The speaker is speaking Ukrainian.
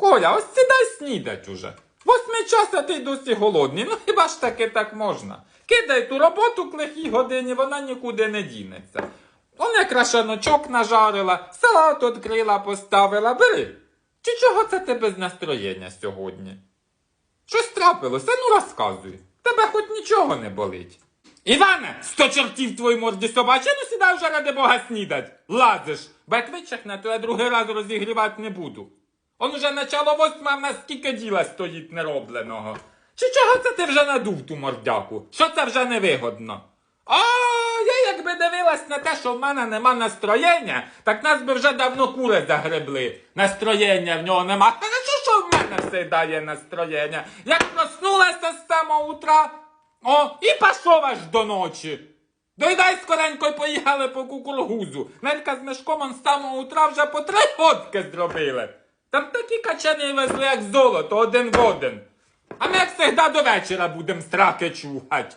Коля, ось сідай снідать уже. Восьмий час, а ти й досі голодний. Ну хіба ж таки так можна? Кидай ту роботу к лихій годині, вона нікуди не дінеться. Он як крашаночок нажарила, салат відкрила, поставила. Бери. Чи чого це ти без настроєння сьогодні? Щось трапилося, ну розказуй. Тебе хоч нічого не болить. Іване, сто чортів твої морді собачі, ну сідай вже ради Бога снідать. Лазиш, бо як вичахне, то я другий раз розігрівати не буду. Он уже начало восьма, в нас скільки діла стоїть неробленого. Чи чого це ти вже надув ту мордяку? Що це вже невигодно? А, я якби дивилась на те, що в мене нема настроєння, так нас би вже давно кури загребли. Настроєння в нього нема. Та що, що в мене все дає настроєння? Як проснулася з самого утра, о, і пішов аж до ночі. Дойдай скоренько й поїхали по кукургузу. Нелька з мешком он з самого утра вже по три ходки зробили. Там такі качани везли, як золото, один в один. А ми, як завжди, до вечора будемо страки чухать.